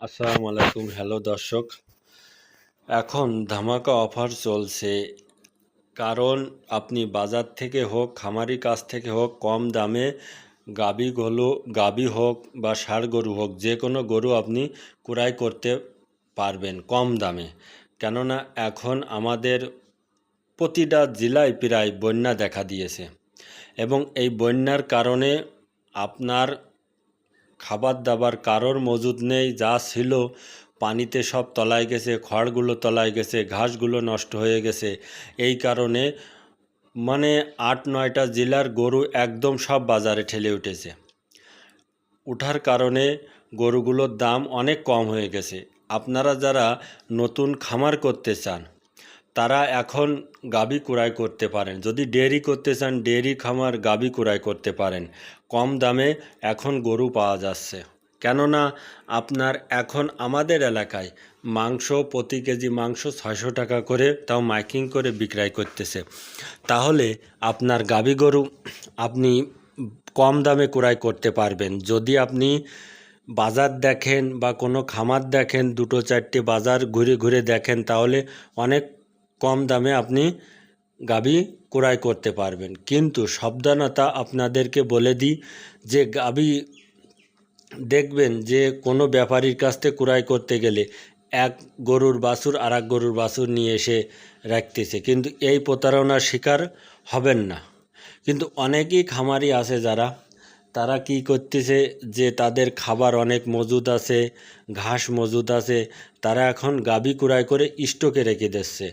আসসালামু আলাইকুম। হ্যালো দর্শক, এখন ধামাকা অফার চলছে। কারণ আপনি বাজার থেকে হোক, খামারি কাছ থেকে হোক, কম দামে গাবি গলু গাবি হোক বা ষাড় গরু হোক, যে কোনো গরু আপনি ক্রয় করতে পারবেন কম দামে। কেননা এখন আমাদের প্রতিটা জেলায় প্রায় বন্যা দেখা দিয়েছে এবং এই বন্যার কারণে আপনার খাবার দাবার কারোর মজুদ নেই, যা ছিল। পানিতে সব তলায় গেছে, খড়গুলো তলায় গেছে, ঘাসগুলো নষ্ট হয়ে গেছে। এই কারণে মানে আট নয়টা জেলার গরু একদম সব বাজারে ঠেলে উঠেছে। উঠার কারণে গরুগুলোর দাম অনেক কম হয়ে গেছে। আপনারা যারা নতুন খামার করতে চান তারা এখন গাবি কুড়াই করতে পারেন। যদি ডেয়ারি করতে চান, ডেয়ারি খামার গাবি কুড়াই করতে পারেন। কম দামে এখন গরু পাওয়া যাচ্ছে। কেননা আপনার এখন আমাদের এলাকায় মাংস প্রতি কেজি মাংস ছয়শো টাকা করে তাও মাইকিং করে বিক্রয় করতেছে। তাহলে আপনার গাবি গরু আপনি কম দামে ক্রয় করতে পারবেন। যদি আপনি বাজার দেখেন বা কোনো খামার দেখেন, দুটো চারটে বাজার ঘুরে ঘুরে দেখেন, তাহলে অনেক কম দামে আপনি গাবি ক্রয় করতে পারবেন। কিন্তু সাবধানতা আপনাদেরকে বলে দিই যে গাবি দেখবেন যে কোনো ব্যাপারীর কাছ থেকে ক্রয় করতে গেলে এক গরুর বাছুর আর এক গরুর বাছুর নিয়ে এসে রাখতেছে। কিন্তু এই প্রতারণার শিকার হবেন না। কিন্তু অনেকেই খামারি আছে যারা তারা কি করতেছে যে তাদের খাবার অনেক মজুদ আছে, ঘাস মজুদ আছে, তারা এখন গাবি কুড়াই করে স্টকে রেখে দিচ্ছে।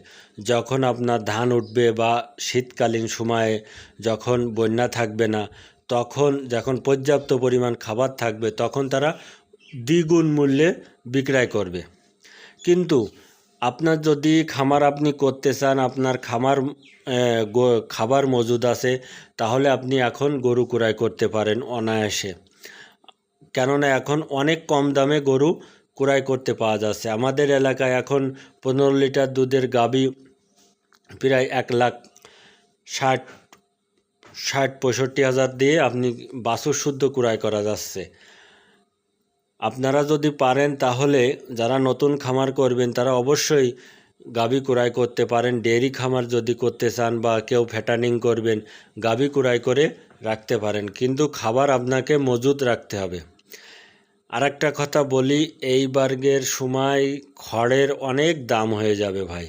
যখন আপনার ধান উঠবে বা শীতকালীন সময়ে যখন বন্যা থাকবে না, তখন যখন পর্যাপ্ত পরিমাণ খাবার থাকবে, তখন তারা দ্বিগুণ মূল্যে বিক্রয় করবে। কিন্তু আপনার যদি খামার আপনি করতে চান, আপনার খামার খাবার মজুদ আছে, তাহলে আপনি এখন গরু কুড়াই করতে পারেন অনায়াসে। কেননা এখন অনেক কম দামে গরু কুড়াই করতে পাওয়া যাচ্ছে। আমাদের এলাকায় এখন পনেরো লিটার দুধের গাবি প্রায় এক লাখ ষাট ষাট পঁয়ষট্টি হাজার দিয়ে আপনি বাসুর শুদ্ধ কুড়াই করা যাচ্ছে। আপনারা যদি পারেন তাহলে যারা নতুন খামার করবেন, তারা অবশ্যই গাবি কুড়াই করতে পারেন। ডেয়ারি খামার যদি করতে চান বা কেউ ফ্যাটানিং করবেন, গাবি কুড়াই করে রাখতে পারেন। কিন্তু খাবার আপনাকে মজুদ রাখতে হবে। আর একটা কথা বলি, এই বার্গের সময় খড়ের অনেক দাম হয়ে যাবে ভাই।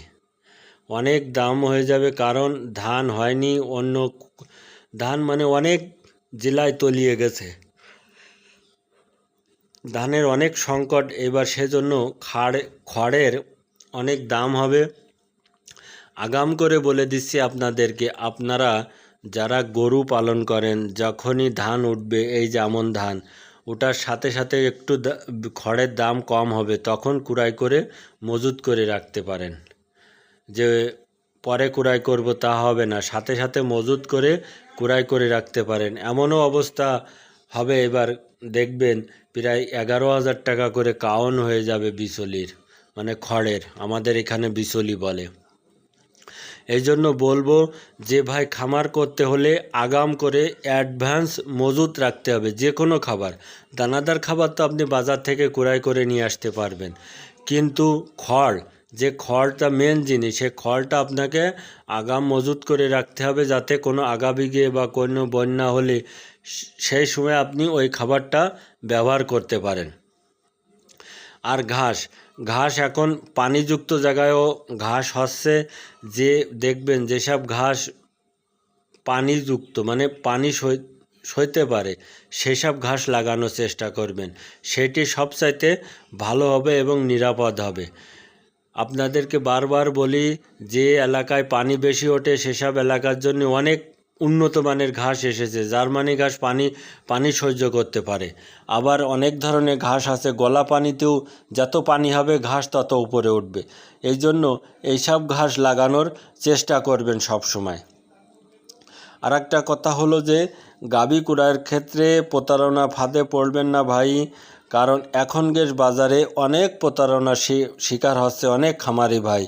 অনেক দাম হয়ে যাবে কারণ ধান হয়নি, অন্য ধান মানে অনেক জেলায় তলিয়ে গেছে। ধানের অনেক সংকট, এবার সেজন্য খাড়, খড়ের অনেক দাম হবে। আগাম করে বলে দিচ্ছি আপনাদেরকে, আপনারা যারা গরু পালন করেন, যখনই ধান উঠবে, এই যেমন ধান, ওটার সাথে সাথে একটু খড়ের দাম কম হবে, তখন কুড়াই করে মজুত করে রাখতে পারেন। যে পরে কুড়াই করব তা হবে না, সাথে সাথে মজুত করে কুড়াই করে রাখতে পারেন। এমনও অবস্থা হবে, এবার দেখবেন প্রায় এগারো হাজার টাকা করে কাউন হয়ে যাবে বিচলির মানে খড়ের, আমাদের এখানে বিচলি বলে। এই জন্য বলব যে ভাই খামার করতে হলে আগাম করে অ্যাডভান্স মজুত রাখতে হবে, যে কোনো খাবার। দানাদার খাবার তো আপনি বাজার থেকে কুড়াই করে নিয়ে আসতে পারবেন। কিন্তু খড় যে খড়টা মেন জিনিস সে খড়টা আপনাকে আগাম মজুত করে রাখতে হবে যাতে কোনো আগামী গিয়ে বা কোনো বন্যা হলে সেই সময় আপনি ওই খাবারটা ব্যবহার করতে পারেন। আর ঘাস ঘাস এখন পানিযুক্ত জায়গায়ও ঘাস হচ্ছে যে দেখবেন যেসব ঘাস পানিযুক্ত মানে পানি সই, সইতে পারে, সেসব ঘাস লাগানোর চেষ্টা করবেন। সেটি সবচাইতে ভালো হবে এবং নিরাপদ হবে। আপনাদেরকে বারবার বলি, যে এলাকায় পানি বেশি ওঠে, সেসব এলাকার জন্য অনেক উন্নত মানের ঘাস এসেছে। জার্মানি ঘাস পানি পানি সহ্য করতে পারে। আবার অনেক ধরনের ঘাস আছে, গলা পানিতেও যত পানি হবে, ঘাস তত উপরে উঠবে। এই জন্য এইসব ঘাস লাগানোর চেষ্টা করবেন সব সময়। আর একটা কথা হলো যে গাবি কুড়াইয়ের ক্ষেত্রে প্রতারণা ফাঁদে পড়বেন না ভাই, কারণ এখন এখনকার বাজারে অনেক প্রতারণা শিকার হচ্ছে অনেক খামারি ভাই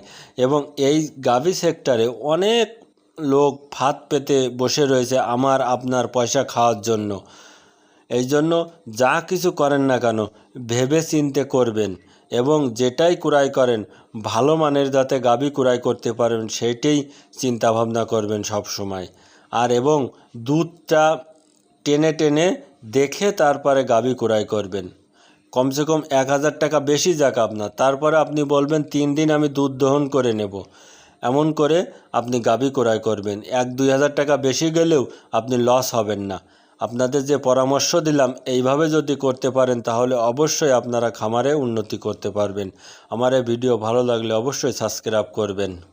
এবং এই গাবি সেক্টরে অনেক লোক ফাঁদ পেতে বসে রয়েছে আমার, আপনার পয়সা খাওয়ার জন্য। এই জন্য যা কিছু করেন না কেন, ভেবে চিনতে করবেন এবং যেটাই কুড়াই করেন, ভালো মানের যাতে গাবি কুড়াই করতে পারেন, সেইটাই চিন্তাভাবনা করবেন সব সময় আর এবং দুধটা টেনে টেনে দেখে তারপরে গাবি কুড়াই করবেন। কমসে কম এক হাজার টাকা বেশি যাক আপনার। তারপরে আপনি বলবেন, তিন দিন আমি দুধ দহন করে নেব। এমন করে আপনি গাবি ক্রয় করবেন। এক দুই হাজার টাকা বেশি গেলেও আপনি লস হবেন না। আপনাদের যে পরামর্শ দিলাম, এইভাবে যদি করতে পারেন, তাহলে অবশ্যই আপনারা খামারে উন্নতি করতে পারবেন। আমার এই ভিডিও ভালো লাগলে অবশ্যই সাবস্ক্রাইব করবেন।